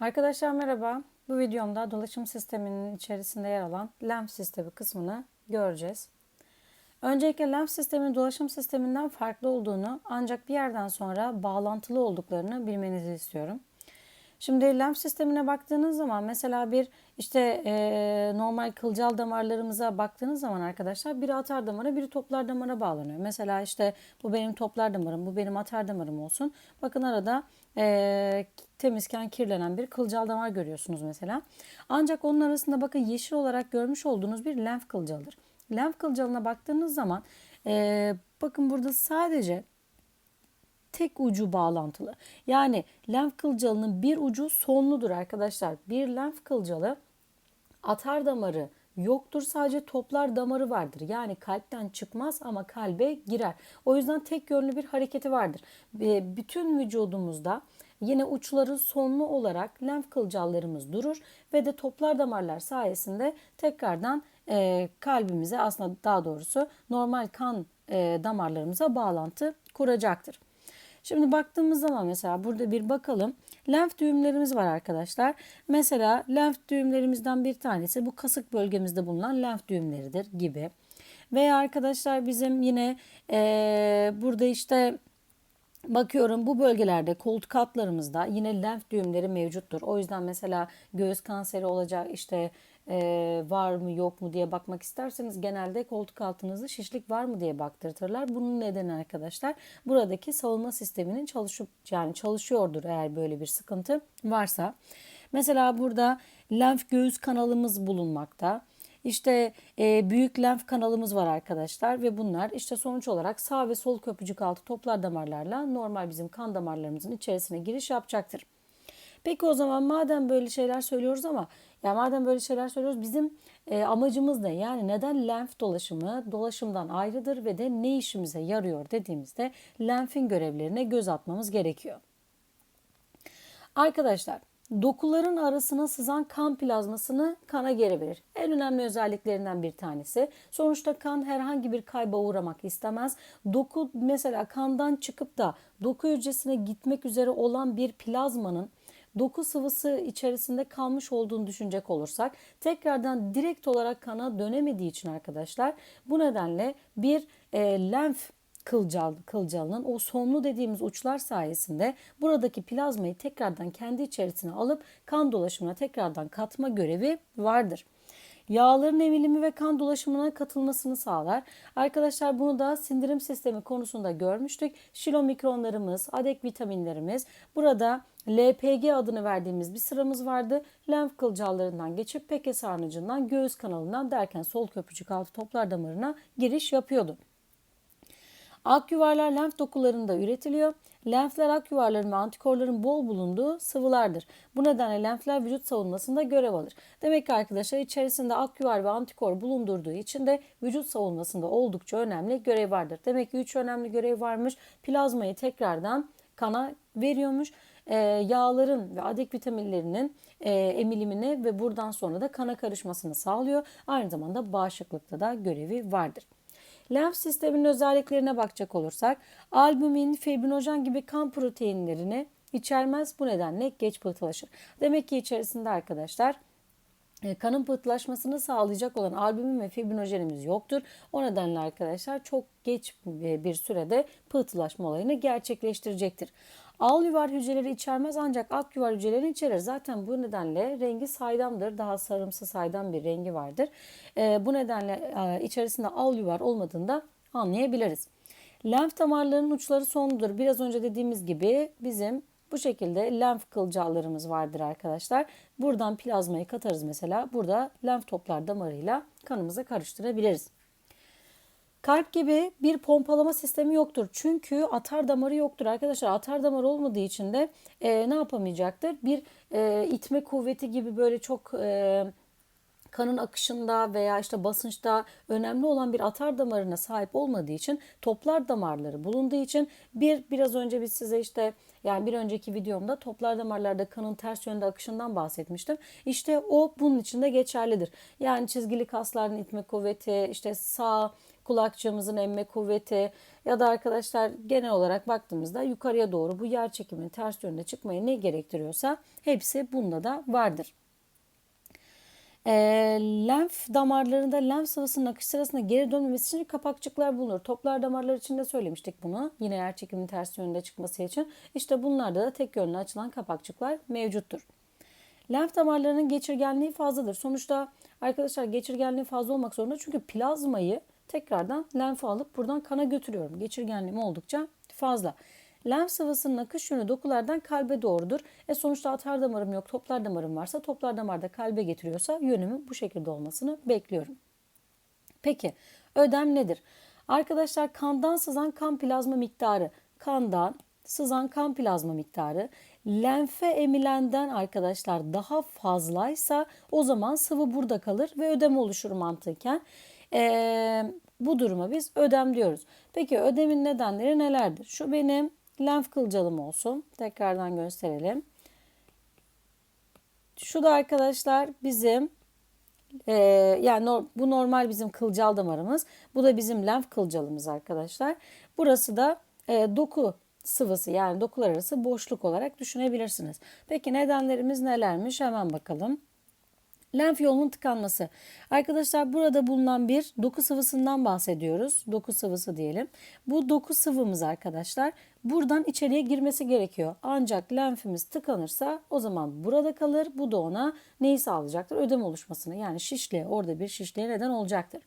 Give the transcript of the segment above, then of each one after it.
Arkadaşlar merhaba. Bu videomda dolaşım sisteminin içerisinde yer alan lenf sistemi kısmını göreceğiz. Öncelikle lenf sisteminin dolaşım sisteminden farklı olduğunu ancak bir yerden sonra bağlantılı olduklarını bilmenizi istiyorum. Şimdi lenf sistemine baktığınız zaman mesela bir işte e, normal kılcal damarlarımıza baktığınız zaman arkadaşlar biri atar damara biri toplar damara bağlanıyor. Mesela işte bu benim toplar damarım bu benim atar damarım olsun. Bakın arada e, temizken kirlenen bir kılcal damar görüyorsunuz mesela. Ancak onun arasında bakın yeşil olarak görmüş olduğunuz bir lenf kılcalıdır. Lenf kılcalına baktığınız zaman e, bakın burada sadece tek ucu bağlantılı. Yani lenf kılcalının bir ucu sonludur arkadaşlar. Bir lenf kılcalı atar damarı yoktur sadece toplar damarı vardır. Yani kalpten çıkmaz ama kalbe girer. O yüzden tek yönlü bir hareketi vardır. Bütün vücudumuzda yine uçları sonlu olarak lenf kılcallarımız durur ve de toplar damarlar sayesinde tekrardan e, kalbimize aslında daha doğrusu normal kan e, damarlarımıza bağlantı kuracaktır. Şimdi baktığımız zaman mesela burada bir bakalım. Lenf düğümlerimiz var arkadaşlar. Mesela lenf düğümlerimizden bir tanesi bu kasık bölgemizde bulunan lenf düğümleridir gibi. Veya arkadaşlar bizim yine ee, burada işte Bakıyorum bu bölgelerde koltuk altlarımızda yine lenf düğümleri mevcuttur. O yüzden mesela göğüs kanseri olacak işte e, var mı yok mu diye bakmak isterseniz genelde koltuk altınızda şişlik var mı diye baktırtırlar. Bunun nedeni arkadaşlar buradaki savunma sisteminin çalışıp yani çalışıyordur eğer böyle bir sıkıntı varsa. Mesela burada lenf göğüs kanalımız bulunmakta. İşte e, büyük lenf kanalımız var arkadaşlar ve bunlar işte sonuç olarak sağ ve sol köprücük altı toplar damarlarla normal bizim kan damarlarımızın içerisine giriş yapacaktır. Peki o zaman madem böyle şeyler söylüyoruz ama ya madem böyle şeyler söylüyoruz bizim e, amacımız ne? Yani neden lenf dolaşımı dolaşımdan ayrıdır ve de ne işimize yarıyor dediğimizde lenfin görevlerine göz atmamız gerekiyor. Arkadaşlar dokuların arasına sızan kan plazmasını kana geri verir. En önemli özelliklerinden bir tanesi. Sonuçta kan herhangi bir kayba uğramak istemez. Doku mesela kandan çıkıp da doku hücresine gitmek üzere olan bir plazmanın doku sıvısı içerisinde kalmış olduğunu düşünecek olursak tekrardan direkt olarak kana dönemediği için arkadaşlar bu nedenle bir e, lenf kılcal, kılcalının o sonlu dediğimiz uçlar sayesinde buradaki plazmayı tekrardan kendi içerisine alıp kan dolaşımına tekrardan katma görevi vardır. Yağların emilimi ve kan dolaşımına katılmasını sağlar. Arkadaşlar bunu da sindirim sistemi konusunda görmüştük. Şilomikronlarımız, adek vitaminlerimiz. Burada LPG adını verdiğimiz bir sıramız vardı. Lenf kılcallarından geçip peke sarnıcından göğüs kanalından derken sol köprücük altı toplar damarına giriş yapıyordu. Ak yuvarlar lenf dokularında üretiliyor. Lenfler ak yuvarların ve antikorların bol bulunduğu sıvılardır. Bu nedenle lenfler vücut savunmasında görev alır. Demek ki arkadaşlar içerisinde ak yuvar ve antikor bulundurduğu için de vücut savunmasında oldukça önemli görev vardır. Demek ki üç önemli görev varmış. Plazmayı tekrardan kana veriyormuş. E, yağların ve adek vitaminlerinin e, emilimini ve buradan sonra da kana karışmasını sağlıyor. Aynı zamanda bağışıklıkta da görevi vardır. Lenf sisteminin özelliklerine bakacak olursak albumin, fibrinojen gibi kan proteinlerini içermez. Bu nedenle geç pıhtılaşır. Demek ki içerisinde arkadaşlar e, kanın pıhtılaşmasını sağlayacak olan albumin ve fibrinojenimiz yoktur. O nedenle arkadaşlar çok geç e, bir sürede pıhtılaşma olayını gerçekleştirecektir. Al yuvar hücreleri içermez ancak ak yuvar hücreleri içerir. Zaten bu nedenle rengi saydamdır. Daha sarımsı saydam bir rengi vardır. E, bu nedenle e, içerisinde al yuvar olmadığını da anlayabiliriz. Lenf damarlarının uçları sonludur. Biraz önce dediğimiz gibi bizim bu şekilde lenf kılcallarımız vardır arkadaşlar. Buradan plazmayı katarız mesela. Burada lenf toplar damarıyla kanımıza karıştırabiliriz. Kalp gibi bir pompalama sistemi yoktur. Çünkü atar damarı yoktur arkadaşlar. Atar damarı olmadığı için de e, ne yapamayacaktır? Bir e, itme kuvveti gibi böyle çok e, kanın akışında veya işte basınçta önemli olan bir atar damarına sahip olmadığı için toplar damarları bulunduğu için bir biraz önce biz size işte yani bir önceki videomda toplar damarlarda kanın ters yönde akışından bahsetmiştim. İşte o bunun için de geçerlidir. Yani çizgili kasların itme kuvveti, işte sağ kulakçığımızın emme kuvveti ya da arkadaşlar genel olarak baktığımızda yukarıya doğru bu yer çekiminin ters yönde çıkmayı ne gerektiriyorsa hepsi bunda da vardır. E, lenf damarlarında lenf sıvısının akış sırasında geri dönmemesi için kapakçıklar bulunur. Toplar damarlar için de söylemiştik bunu. Yine yer çekiminin ters yönde çıkması için. İşte bunlarda da tek yönlü açılan kapakçıklar mevcuttur. Lenf damarlarının geçirgenliği fazladır. Sonuçta arkadaşlar geçirgenliği fazla olmak zorunda. Çünkü plazmayı tekrardan lenfe alıp buradan kana götürüyorum. Geçirgenliğim oldukça fazla. Lenf sıvısının akış yönü dokulardan kalbe doğrudur. E sonuçta atar damarım yok, toplar damarım varsa toplar damarda kalbe getiriyorsa yönümün bu şekilde olmasını bekliyorum. Peki ödem nedir? Arkadaşlar kandan sızan kan plazma miktarı, kandan sızan kan plazma miktarı lenfe emilenden arkadaşlar daha fazlaysa o zaman sıvı burada kalır ve ödem oluşur mantıken. Ee, bu duruma biz ödem diyoruz. Peki ödemin nedenleri nelerdir? Şu benim lenf kılcalım olsun. Tekrardan gösterelim. Şu da arkadaşlar bizim e, yani no, bu normal bizim kılcal damarımız. Bu da bizim lenf kılcalımız arkadaşlar. Burası da e, doku sıvısı yani dokular arası boşluk olarak düşünebilirsiniz. Peki nedenlerimiz nelermiş hemen bakalım. Lenf yolunun tıkanması. Arkadaşlar burada bulunan bir doku sıvısından bahsediyoruz. Doku sıvısı diyelim. Bu doku sıvımız arkadaşlar buradan içeriye girmesi gerekiyor. Ancak lenfimiz tıkanırsa o zaman burada kalır. Bu da ona neyi sağlayacaktır? Ödem oluşmasını yani şişliğe orada bir şişliğe neden olacaktır.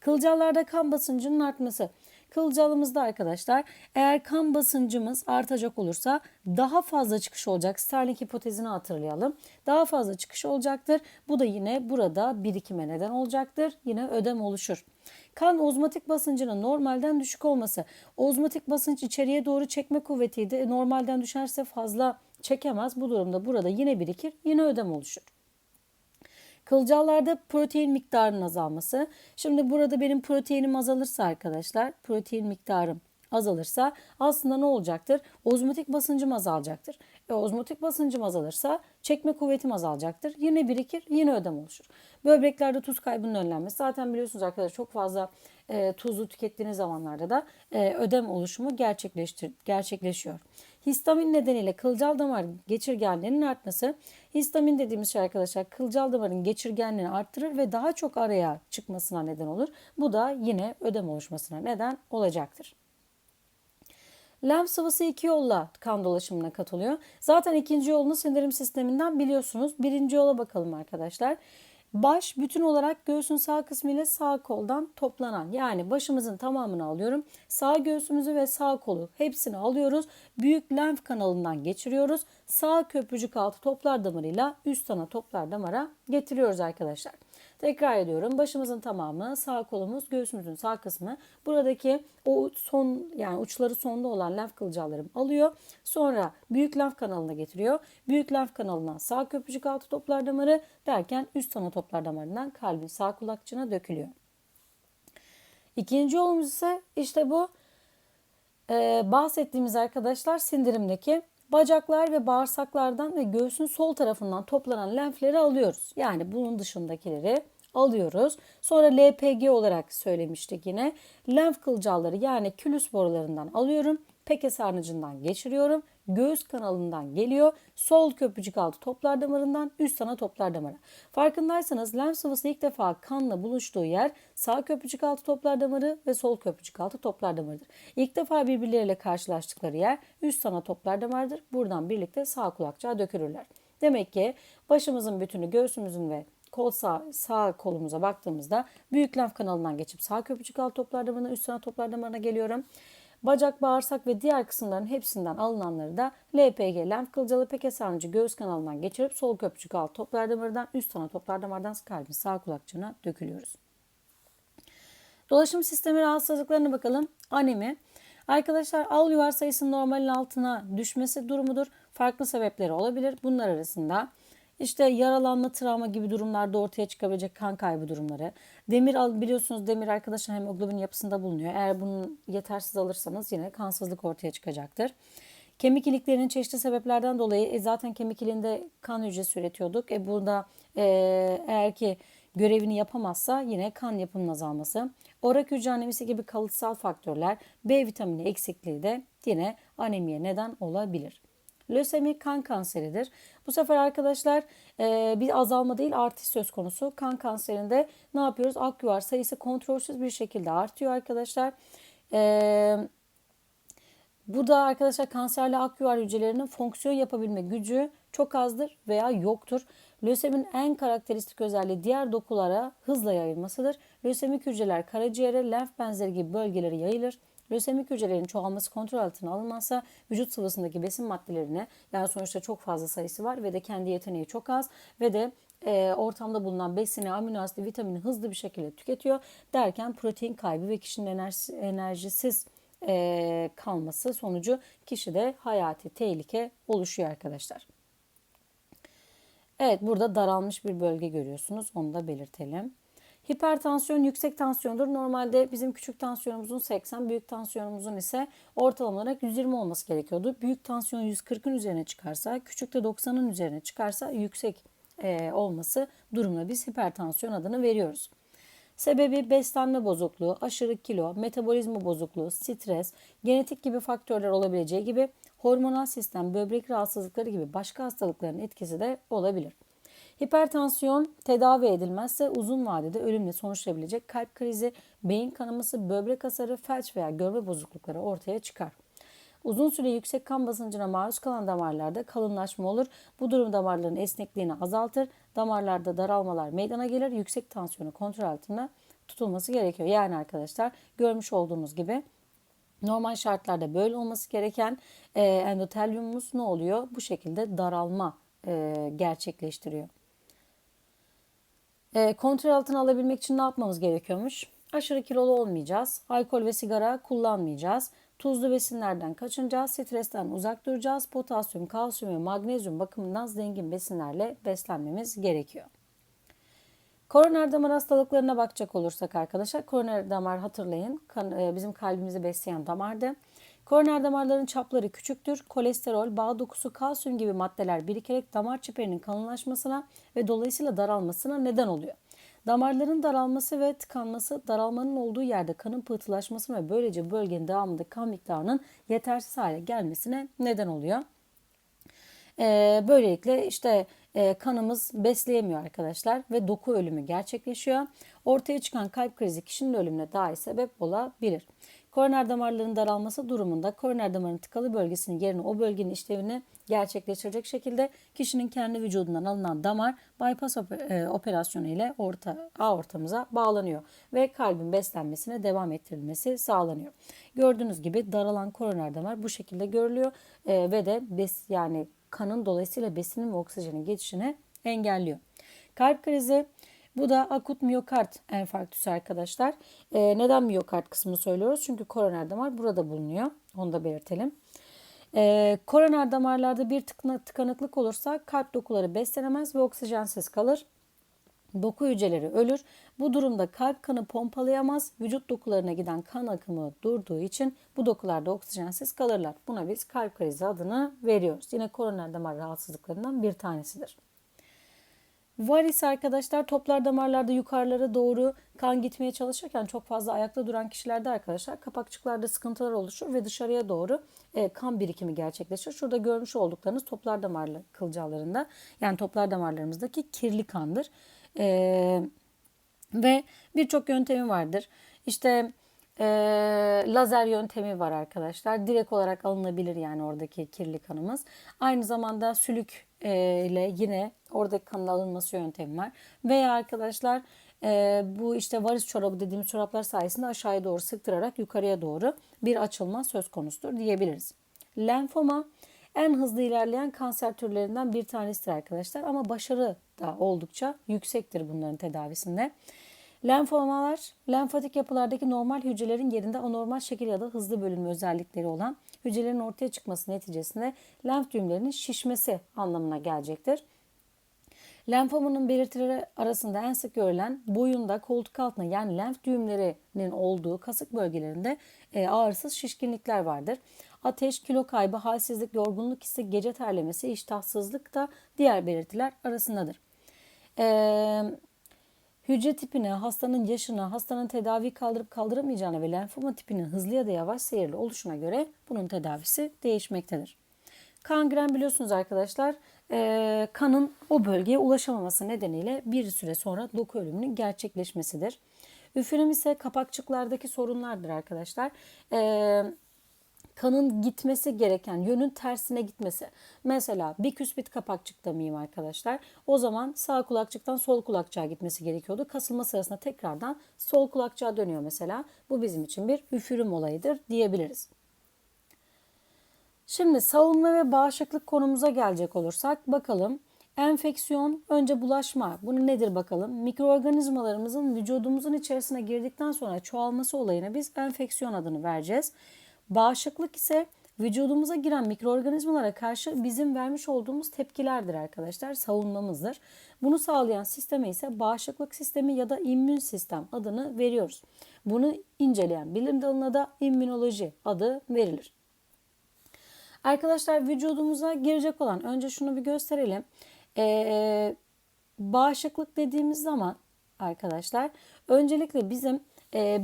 Kılcallarda kan basıncının artması. Kılcalımızda arkadaşlar eğer kan basıncımız artacak olursa daha fazla çıkış olacak. Starling hipotezini hatırlayalım. Daha fazla çıkış olacaktır. Bu da yine burada birikime neden olacaktır. Yine ödem oluşur. Kan ozmotik basıncının normalden düşük olması. Ozmotik basınç içeriye doğru çekme kuvvetiydi. E, normalden düşerse fazla çekemez. Bu durumda burada yine birikir. Yine ödem oluşur. Kılcallarda protein miktarının azalması. Şimdi burada benim proteinim azalırsa arkadaşlar, protein miktarım azalırsa aslında ne olacaktır? Ozmotik basıncım azalacaktır. E, ozmotik basıncım azalırsa çekme kuvvetim azalacaktır. Yine birikir, yine ödem oluşur. Böbreklerde tuz kaybının önlenmesi. Zaten biliyorsunuz arkadaşlar çok fazla e, tuzlu tükettiğiniz zamanlarda da e, ödem oluşumu gerçekleştir, gerçekleşiyor. Histamin nedeniyle kılcal damar geçirgenliğinin artması. Histamin dediğimiz şey arkadaşlar kılcal damarın geçirgenliğini arttırır ve daha çok araya çıkmasına neden olur. Bu da yine ödem oluşmasına neden olacaktır. Lenf sıvısı iki yolla kan dolaşımına katılıyor. Zaten ikinci yolunu sindirim sisteminden biliyorsunuz. Birinci yola bakalım arkadaşlar. Baş bütün olarak göğsün sağ kısmı ile sağ koldan toplanan yani başımızın tamamını alıyorum. Sağ göğsümüzü ve sağ kolu hepsini alıyoruz. Büyük lenf kanalından geçiriyoruz. Sağ köprücük altı toplar damarıyla üst ana toplar damara getiriyoruz arkadaşlar. Tekrar ediyorum. Başımızın tamamı, sağ kolumuz, göğsümüzün sağ kısmı. Buradaki o son yani uçları sonda olan lenf kılcallarım alıyor. Sonra büyük lenf kanalına getiriyor. Büyük lenf kanalından sağ köprücük altı toplar damarı derken üst ana toplar damarından kalbin sağ kulakçığına dökülüyor. İkinci yolumuz ise işte bu e, bahsettiğimiz arkadaşlar sindirimdeki bacaklar ve bağırsaklardan ve göğsün sol tarafından toplanan lenfleri alıyoruz. Yani bunun dışındakileri alıyoruz. Sonra LPG olarak söylemiştik yine. Lenf kılcalları yani külüs borularından alıyorum. Peke sarnıcından geçiriyorum. Göğüs kanalından geliyor. Sol köprücük altı toplar damarından üst ana toplar damara. Farkındaysanız lenf sıvısı ilk defa kanla buluştuğu yer sağ köprücük altı toplar damarı ve sol köprücük altı toplar damarıdır. İlk defa birbirleriyle karşılaştıkları yer üst ana toplar damardır. Buradan birlikte sağ kulakçığa dökülürler. Demek ki başımızın bütünü göğsümüzün ve kol sağ, sağ kolumuza baktığımızda büyük lenf kanalından geçip sağ köprücük altı toplar damarına üst ana toplar damarına geliyorum. Bacak, bağırsak ve diğer kısımların hepsinden alınanları da LPG, lenf kılcalı peke sarnıcı göğüs kanalından geçirip sol köprücük alt toplar damarından üst ana toplar damardan kalbin sağ kulakçığına dökülüyoruz. Dolaşım sistemi rahatsızlıklarına bakalım. Anemi. Arkadaşlar al yuvar sayısının normalin altına düşmesi durumudur. Farklı sebepleri olabilir. Bunlar arasında işte yaralanma, travma gibi durumlarda ortaya çıkabilecek kan kaybı durumları. Demir biliyorsunuz demir arkadaşın hemoglobin yapısında bulunuyor. Eğer bunu yetersiz alırsanız yine kansızlık ortaya çıkacaktır. Kemik iliklerinin çeşitli sebeplerden dolayı e, zaten kemik ilinde kan hücresi üretiyorduk. E burada e, eğer ki görevini yapamazsa yine kan yapımının azalması, orak hücre anemisi gibi kalıtsal faktörler, B vitamini eksikliği de yine anemiye neden olabilir. Lösemi kan kanseridir. Bu sefer arkadaşlar e, bir azalma değil artış söz konusu. Kan kanserinde ne yapıyoruz? Akyuvar sayısı kontrolsüz bir şekilde artıyor arkadaşlar. E, burada arkadaşlar kanserli akyuvar hücrelerinin fonksiyon yapabilme gücü çok azdır veya yoktur. Lösemin en karakteristik özelliği diğer dokulara hızla yayılmasıdır. Lösemik hücreler karaciğere, lenf benzeri gibi bölgelere yayılır. Lösemik hücrelerin çoğalması kontrol altına alınmazsa vücut sıvısındaki besin maddelerine yani sonuçta çok fazla sayısı var ve de kendi yeteneği çok az ve de e, ortamda bulunan besini, amino asit, vitamini hızlı bir şekilde tüketiyor derken protein kaybı ve kişinin enerjisi, enerjisiz e, kalması sonucu kişide hayati tehlike oluşuyor arkadaşlar. Evet burada daralmış bir bölge görüyorsunuz. Onu da belirtelim. Hipertansiyon yüksek tansiyondur. Normalde bizim küçük tansiyonumuzun 80, büyük tansiyonumuzun ise ortalama olarak 120 olması gerekiyordu. Büyük tansiyon 140'ın üzerine çıkarsa, küçük de 90'ın üzerine çıkarsa yüksek e, olması durumuna biz hipertansiyon adını veriyoruz. Sebebi beslenme bozukluğu, aşırı kilo, metabolizma bozukluğu, stres, genetik gibi faktörler olabileceği gibi hormonal sistem, böbrek rahatsızlıkları gibi başka hastalıkların etkisi de olabilir. Hipertansiyon tedavi edilmezse uzun vadede ölümle sonuçlayabilecek kalp krizi, beyin kanaması, böbrek hasarı, felç veya görme bozuklukları ortaya çıkar. Uzun süre yüksek kan basıncına maruz kalan damarlarda kalınlaşma olur. Bu durum damarların esnekliğini azaltır. Damarlarda daralmalar meydana gelir. Yüksek tansiyonu kontrol altında tutulması gerekiyor. Yani arkadaşlar görmüş olduğunuz gibi normal şartlarda böyle olması gereken e, endotelyumumuz ne oluyor? Bu şekilde daralma e, gerçekleştiriyor. E, kontrol altına alabilmek için ne yapmamız gerekiyormuş? Aşırı kilolu olmayacağız. Alkol ve sigara kullanmayacağız. Tuzlu besinlerden kaçınacağız. Stresten uzak duracağız. Potasyum, kalsiyum ve magnezyum bakımından zengin besinlerle beslenmemiz gerekiyor. Koroner damar hastalıklarına bakacak olursak arkadaşlar, koroner damar hatırlayın e, bizim kalbimizi besleyen damardı. Koroner damarların çapları küçüktür. Kolesterol, bağ dokusu, kalsiyum gibi maddeler birikerek damar çeperinin kalınlaşmasına ve dolayısıyla daralmasına neden oluyor. Damarların daralması ve tıkanması daralmanın olduğu yerde kanın pıhtılaşması ve böylece bölgenin devamında kan miktarının yetersiz hale gelmesine neden oluyor. Ee, böylelikle işte e, kanımız besleyemiyor arkadaşlar ve doku ölümü gerçekleşiyor. Ortaya çıkan kalp krizi kişinin ölümüne dahi sebep olabilir. Koroner damarların daralması durumunda koroner damarın tıkalı bölgesinin yerine o bölgenin işlevini gerçekleştirecek şekilde kişinin kendi vücudundan alınan damar bypass e, operasyonu ile orta, aortamıza bağlanıyor ve kalbin beslenmesine devam ettirilmesi sağlanıyor. Gördüğünüz gibi daralan koroner damar bu şekilde görülüyor e, ve de bes, yani kanın dolayısıyla besinin ve oksijenin geçişini engelliyor. Kalp krizi bu da akut miyokard enfarktüsü arkadaşlar. Ee, neden miyokard kısmını söylüyoruz? Çünkü koroner damar burada bulunuyor. Onu da belirtelim. Ee, koroner damarlarda bir tıkanıklık olursa kalp dokuları beslenemez ve oksijensiz kalır. Doku hücreleri ölür. Bu durumda kalp kanı pompalayamaz. Vücut dokularına giden kan akımı durduğu için bu dokularda oksijensiz kalırlar. Buna biz kalp krizi adını veriyoruz. Yine koroner damar rahatsızlıklarından bir tanesidir. Varis arkadaşlar toplar damarlarda yukarılara doğru kan gitmeye çalışırken çok fazla ayakta duran kişilerde arkadaşlar kapakçıklarda sıkıntılar oluşur ve dışarıya doğru e, kan birikimi gerçekleşir. Şurada görmüş olduklarınız toplar damarlı kılcallarında yani toplar damarlarımızdaki kirli kandır. E, ve birçok yöntemi vardır. İşte e, lazer yöntemi var arkadaşlar. Direkt olarak alınabilir yani oradaki kirli kanımız. Aynı zamanda sülük e, ile yine oradaki kanın alınması yöntemi var. Veya arkadaşlar e, bu işte varis çorabı dediğimiz çoraplar sayesinde aşağıya doğru sıktırarak yukarıya doğru bir açılma söz konusudur diyebiliriz. Lenfoma en hızlı ilerleyen kanser türlerinden bir tanesidir arkadaşlar ama başarı da oldukça yüksektir bunların tedavisinde. Lenfomalar, lenfatik yapılardaki normal hücrelerin yerinde anormal şekil ya da hızlı bölünme özellikleri olan hücrelerin ortaya çıkması neticesinde lenf düğümlerinin şişmesi anlamına gelecektir. Lenfomanın belirtileri arasında en sık görülen boyunda, koltuk altında yani lenf düğümlerinin olduğu kasık bölgelerinde e, ağrısız şişkinlikler vardır. Ateş, kilo kaybı, halsizlik, yorgunluk hissi, gece terlemesi, iştahsızlık da diğer belirtiler arasındadır. Eee hücre tipine, hastanın yaşına, hastanın tedavi kaldırıp kaldıramayacağına ve lenfoma tipinin hızlı ya da yavaş seyirli oluşuna göre bunun tedavisi değişmektedir. Kangren biliyorsunuz arkadaşlar kanın o bölgeye ulaşamaması nedeniyle bir süre sonra doku ölümünün gerçekleşmesidir. Üfürüm ise kapakçıklardaki sorunlardır arkadaşlar. E, kanın gitmesi gereken yönün tersine gitmesi. Mesela bir küspit kapakçıkta mıyım arkadaşlar? O zaman sağ kulakçıktan sol kulakçığa gitmesi gerekiyordu. Kasılma sırasında tekrardan sol kulakçığa dönüyor mesela. Bu bizim için bir üfürüm olayıdır diyebiliriz. Şimdi savunma ve bağışıklık konumuza gelecek olursak bakalım. Enfeksiyon, önce bulaşma. Bunu nedir bakalım? Mikroorganizmalarımızın vücudumuzun içerisine girdikten sonra çoğalması olayına biz enfeksiyon adını vereceğiz. Bağışıklık ise vücudumuza giren mikroorganizmalara karşı bizim vermiş olduğumuz tepkilerdir arkadaşlar. Savunmamızdır. Bunu sağlayan sisteme ise bağışıklık sistemi ya da immün sistem adını veriyoruz. Bunu inceleyen bilim dalına da immünoloji adı verilir. Arkadaşlar vücudumuza girecek olan önce şunu bir gösterelim. Ee, bağışıklık dediğimiz zaman arkadaşlar öncelikle bizim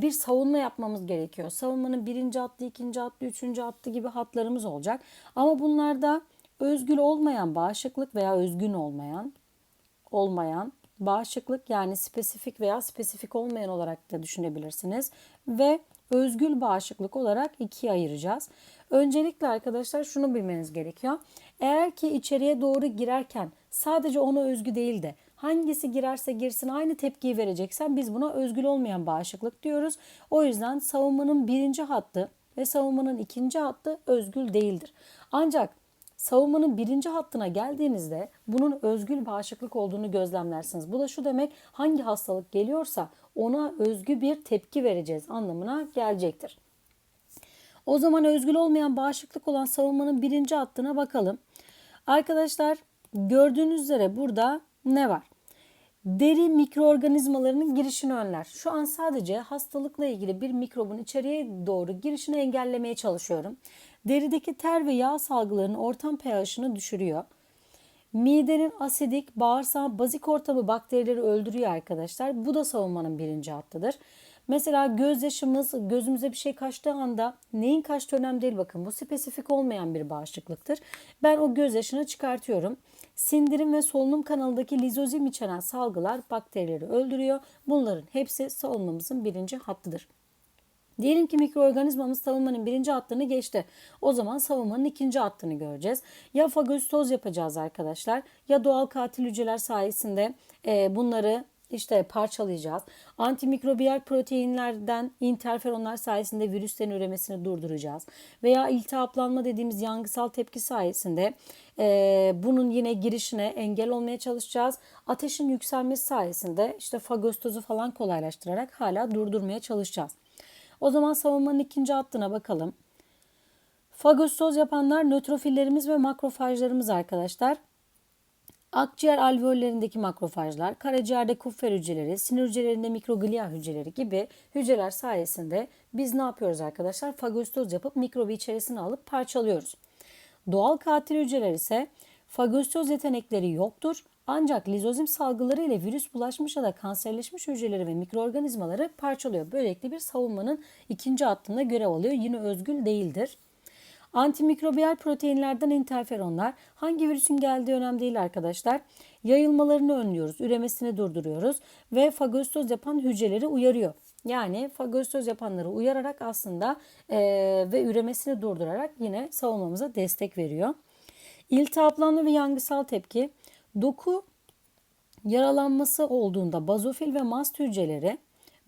bir savunma yapmamız gerekiyor. Savunmanın birinci hattı, ikinci hattı, üçüncü hattı gibi hatlarımız olacak. Ama bunlarda özgül olmayan bağışıklık veya özgün olmayan olmayan bağışıklık yani spesifik veya spesifik olmayan olarak da düşünebilirsiniz. Ve özgül bağışıklık olarak ikiye ayıracağız. Öncelikle arkadaşlar şunu bilmeniz gerekiyor. Eğer ki içeriye doğru girerken sadece ona özgü değil de hangisi girerse girsin aynı tepkiyi vereceksen biz buna özgül olmayan bağışıklık diyoruz. O yüzden savunmanın birinci hattı ve savunmanın ikinci hattı özgül değildir. Ancak savunmanın birinci hattına geldiğinizde bunun özgül bağışıklık olduğunu gözlemlersiniz. Bu da şu demek hangi hastalık geliyorsa ona özgü bir tepki vereceğiz anlamına gelecektir. O zaman özgül olmayan bağışıklık olan savunmanın birinci hattına bakalım. Arkadaşlar gördüğünüz üzere burada ne var? Deri mikroorganizmalarının girişini önler. Şu an sadece hastalıkla ilgili bir mikrobun içeriye doğru girişini engellemeye çalışıyorum. Derideki ter ve yağ salgılarının ortam pH'ını düşürüyor. Midenin asidik, bağırsağı, bazik ortamı bakterileri öldürüyor arkadaşlar. Bu da savunmanın birinci hattıdır. Mesela gözyaşımız gözümüze bir şey kaçtığı anda neyin kaçtığı önemli değil bakın. Bu spesifik olmayan bir bağışıklıktır. Ben o gözyaşını çıkartıyorum. Sindirim ve solunum kanalındaki lizozim içeren salgılar bakterileri öldürüyor. Bunların hepsi savunmamızın birinci hattıdır. Diyelim ki mikroorganizmamız savunmanın birinci hattını geçti. O zaman savunmanın ikinci hattını göreceğiz. Ya fagositoz yapacağız arkadaşlar ya doğal katil hücreler sayesinde e, bunları işte parçalayacağız. Antimikrobiyal proteinlerden interferonlar sayesinde virüslerin üremesini durduracağız. Veya iltihaplanma dediğimiz yangısal tepki sayesinde e, bunun yine girişine engel olmaya çalışacağız. Ateşin yükselmesi sayesinde işte fagostozu falan kolaylaştırarak hala durdurmaya çalışacağız. O zaman savunmanın ikinci hattına bakalım. Fagostoz yapanlar nötrofillerimiz ve makrofajlarımız arkadaşlar. Akciğer alveollerindeki makrofajlar, karaciğerde kupfer hücreleri, sinir hücrelerinde mikroglia hücreleri gibi hücreler sayesinde biz ne yapıyoruz arkadaşlar? Fagostoz yapıp mikrobu içerisine alıp parçalıyoruz. Doğal katil hücreler ise fagostoz yetenekleri yoktur. Ancak lizozim salgıları ile virüs bulaşmış ya da kanserleşmiş hücreleri ve mikroorganizmaları parçalıyor. Böylelikle bir savunmanın ikinci hattında görev alıyor. Yine özgül değildir. Antimikrobiyal proteinlerden interferonlar hangi virüsün geldiği önemli değil arkadaşlar. Yayılmalarını önlüyoruz, üremesini durduruyoruz ve fagostoz yapan hücreleri uyarıyor. Yani fagostoz yapanları uyararak aslında e, ve üremesini durdurarak yine savunmamıza destek veriyor. İltihaplanma ve yangısal tepki doku yaralanması olduğunda bazofil ve mast hücreleri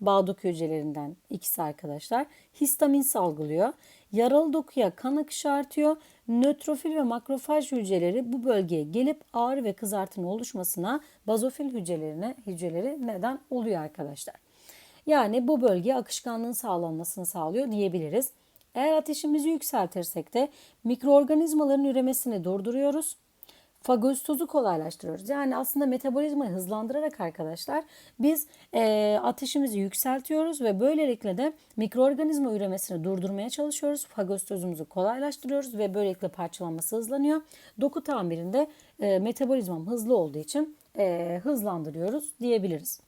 bağdok hücrelerinden ikisi arkadaşlar histamin salgılıyor. Yaralı dokuya kan akışı artıyor. Nötrofil ve makrofaj hücreleri bu bölgeye gelip ağrı ve kızartının oluşmasına bazofil hücrelerine hücreleri neden oluyor arkadaşlar. Yani bu bölgeye akışkanlığın sağlanmasını sağlıyor diyebiliriz. Eğer ateşimizi yükseltirsek de mikroorganizmaların üremesini durduruyoruz fagositozu kolaylaştırıyoruz. Yani aslında metabolizmayı hızlandırarak arkadaşlar biz e, ateşimizi yükseltiyoruz ve böylelikle de mikroorganizma üremesini durdurmaya çalışıyoruz. Fagositozumuzu kolaylaştırıyoruz ve böylelikle parçalanması hızlanıyor. Doku tamirinde e, metabolizmam hızlı olduğu için e, hızlandırıyoruz diyebiliriz.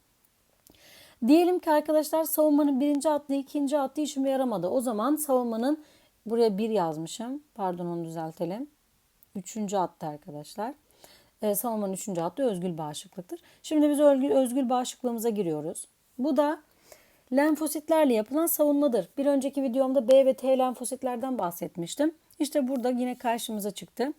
Diyelim ki arkadaşlar savunmanın birinci attığı, ikinci attığı işime yaramadı. O zaman savunmanın buraya bir yazmışım. Pardon onu düzeltelim. Üçüncü attı arkadaşlar. Ee, savunmanın üçüncü attığı özgül bağışıklıktır. Şimdi biz özgül, özgül bağışıklığımıza giriyoruz. Bu da lenfositlerle yapılan savunmadır. Bir önceki videomda B ve T lenfositlerden bahsetmiştim. İşte burada yine karşımıza çıktı.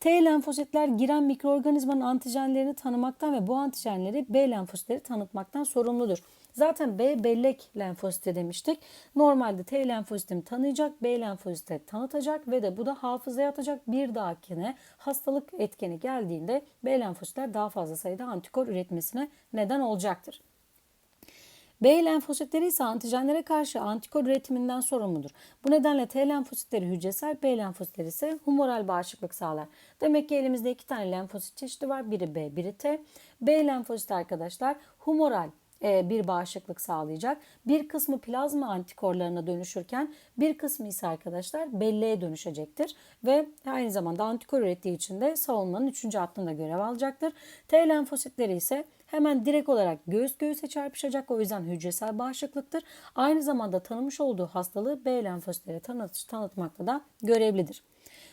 T lenfositler giren mikroorganizmanın antijenlerini tanımaktan ve bu antijenleri B lenfositleri tanıtmaktan sorumludur. Zaten B bellek lenfositi demiştik. Normalde T lenfositini tanıyacak, B lenfositi tanıtacak ve de bu da hafızaya atacak. Bir dahakine hastalık etkeni geldiğinde B lenfositler daha fazla sayıda antikor üretmesine neden olacaktır. B lenfositleri ise antijenlere karşı antikor üretiminden sorumludur. Bu nedenle T lenfositleri hücresel, B lenfositleri ise humoral bağışıklık sağlar. Demek ki elimizde iki tane lenfosit çeşidi var. Biri B, biri T. B lenfosit arkadaşlar humoral bir bağışıklık sağlayacak. Bir kısmı plazma antikorlarına dönüşürken bir kısmı ise arkadaşlar belleğe dönüşecektir. Ve aynı zamanda antikor ürettiği için de savunmanın 3. hattında görev alacaktır. T lenfositleri ise hemen direkt olarak göğüs göğüse çarpışacak. O yüzden hücresel bağışıklıktır. Aynı zamanda tanımış olduğu hastalığı B lenfositleri tanıt, tanıtmakta da görevlidir.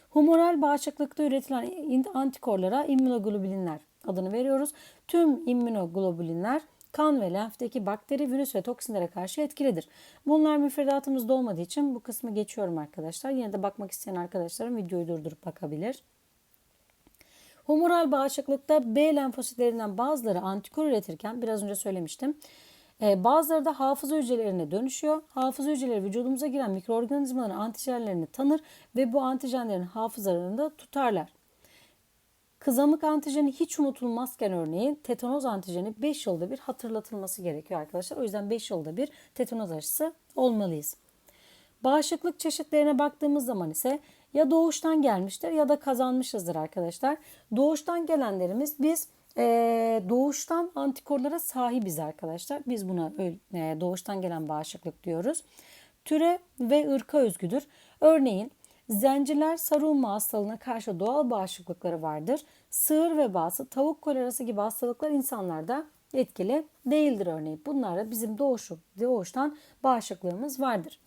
Humoral bağışıklıkta üretilen antikorlara immünoglobulinler adını veriyoruz. Tüm immünoglobulinler kan ve lenfteki bakteri, virüs ve toksinlere karşı etkilidir. Bunlar müfredatımızda olmadığı için bu kısmı geçiyorum arkadaşlar. Yine de bakmak isteyen arkadaşlarım videoyu durdurup bakabilir. Humoral bağışıklıkta B lenfositlerinden bazıları antikor üretirken biraz önce söylemiştim. Ee, bazıları da hafıza hücrelerine dönüşüyor. Hafıza hücreleri vücudumuza giren mikroorganizmaların antijenlerini tanır ve bu antijenlerin hafızalarını da tutarlar. Kızamık antijeni hiç unutulmazken örneğin tetanoz antijeni 5 yılda bir hatırlatılması gerekiyor arkadaşlar. O yüzden 5 yılda bir tetanoz aşısı olmalıyız. Bağışıklık çeşitlerine baktığımız zaman ise ya doğuştan gelmiştir ya da kazanmışızdır arkadaşlar. Doğuştan gelenlerimiz biz e, doğuştan antikorlara sahibiz arkadaşlar. Biz buna e, doğuştan gelen bağışıklık diyoruz. Türe ve ırka özgüdür. Örneğin Zenciler sarılma hastalığına karşı doğal bağışıklıkları vardır. Sığır vebası, tavuk kolerası gibi hastalıklar insanlarda etkili değildir örneğin. Bunlar bizim doğuşu, doğuştan bağışıklığımız vardır.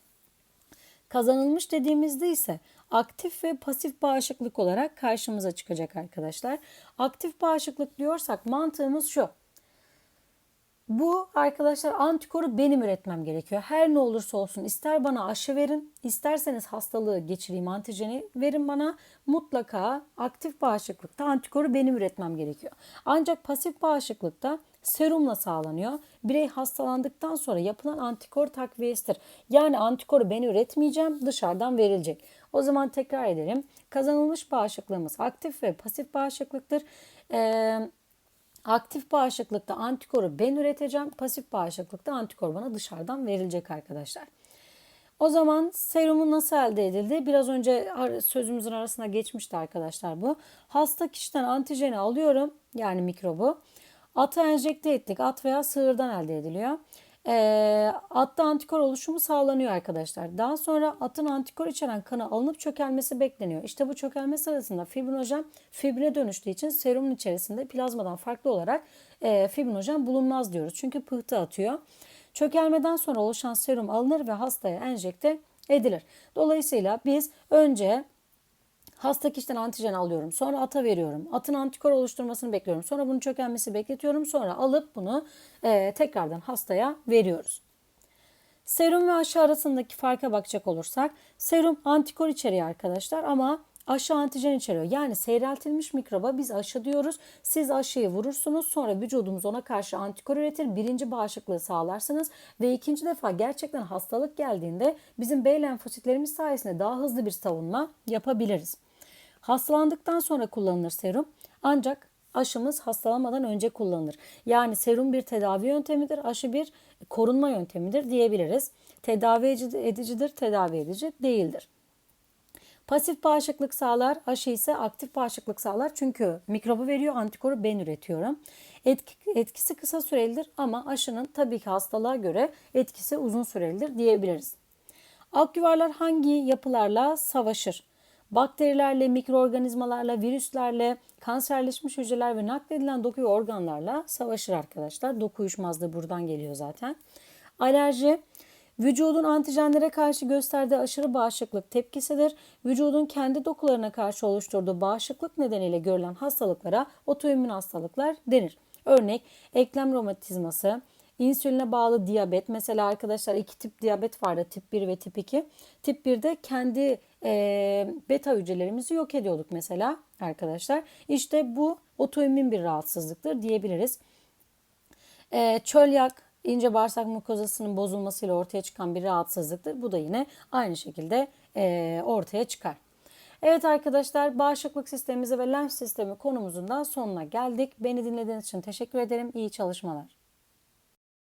Kazanılmış dediğimizde ise aktif ve pasif bağışıklık olarak karşımıza çıkacak arkadaşlar. Aktif bağışıklık diyorsak mantığımız şu. Bu arkadaşlar antikoru benim üretmem gerekiyor. Her ne olursa olsun ister bana aşı verin, isterseniz hastalığı geçireyim antijeni verin bana. Mutlaka aktif bağışıklıkta antikoru benim üretmem gerekiyor. Ancak pasif bağışıklıkta serumla sağlanıyor. Birey hastalandıktan sonra yapılan antikor takviyesidir. Yani antikoru ben üretmeyeceğim dışarıdan verilecek. O zaman tekrar edelim. Kazanılmış bağışıklığımız aktif ve pasif bağışıklıktır. Ee, Aktif bağışıklıkta antikoru ben üreteceğim. Pasif bağışıklıkta antikor bana dışarıdan verilecek arkadaşlar. O zaman serumu nasıl elde edildi? Biraz önce sözümüzün arasına geçmişti arkadaşlar bu. Hasta kişiden antijeni alıyorum yani mikrobu. Ata enjekte ettik. At veya sığırdan elde ediliyor e, atta antikor oluşumu sağlanıyor arkadaşlar. Daha sonra atın antikor içeren kanı alınıp çökelmesi bekleniyor. İşte bu çökelme sırasında fibrinojen fibrine dönüştüğü için serumun içerisinde plazmadan farklı olarak e, fibrinojen bulunmaz diyoruz. Çünkü pıhtı atıyor. Çökelmeden sonra oluşan serum alınır ve hastaya enjekte edilir. Dolayısıyla biz önce Hasta kişiden antijen alıyorum. Sonra ata veriyorum. Atın antikor oluşturmasını bekliyorum. Sonra bunun çökelmesi bekletiyorum. Sonra alıp bunu e, tekrardan hastaya veriyoruz. Serum ve aşı arasındaki farka bakacak olursak serum antikor içeriyor arkadaşlar ama aşı antijen içeriyor. Yani seyreltilmiş mikroba biz aşı diyoruz. Siz aşıyı vurursunuz sonra vücudumuz ona karşı antikor üretir. Birinci bağışıklığı sağlarsınız ve ikinci defa gerçekten hastalık geldiğinde bizim B lenfositlerimiz sayesinde daha hızlı bir savunma yapabiliriz. Hastalandıktan sonra kullanılır serum ancak aşımız hastalanmadan önce kullanılır. Yani serum bir tedavi yöntemidir, aşı bir korunma yöntemidir diyebiliriz. Tedavi edicidir, tedavi edici değildir. Pasif bağışıklık sağlar, aşı ise aktif bağışıklık sağlar. Çünkü mikrobu veriyor, antikoru ben üretiyorum. Etki, etkisi kısa sürelidir ama aşının tabii ki hastalığa göre etkisi uzun sürelidir diyebiliriz. Yuvarlar hangi yapılarla savaşır? Bakterilerle, mikroorganizmalarla, virüslerle, kanserleşmiş hücreler ve nakledilen doku ve organlarla savaşır arkadaşlar. Doku uyuşmazlığı buradan geliyor zaten. Alerji Vücudun antijenlere karşı gösterdiği aşırı bağışıklık tepkisidir. Vücudun kendi dokularına karşı oluşturduğu bağışıklık nedeniyle görülen hastalıklara otoimmün hastalıklar denir. Örnek eklem romatizması, insüline bağlı diyabet. Mesela arkadaşlar iki tip diyabet vardı tip 1 ve tip 2. Tip 1'de kendi e, beta hücrelerimizi yok ediyorduk mesela arkadaşlar. İşte bu otoimmün bir rahatsızlıktır diyebiliriz. E, çölyak, ince bağırsak mukozasının bozulmasıyla ortaya çıkan bir rahatsızlıktır. Bu da yine aynı şekilde e, ortaya çıkar. Evet arkadaşlar bağışıklık sistemimizi ve lenf sistemi konumuzun da sonuna geldik. Beni dinlediğiniz için teşekkür ederim. İyi çalışmalar.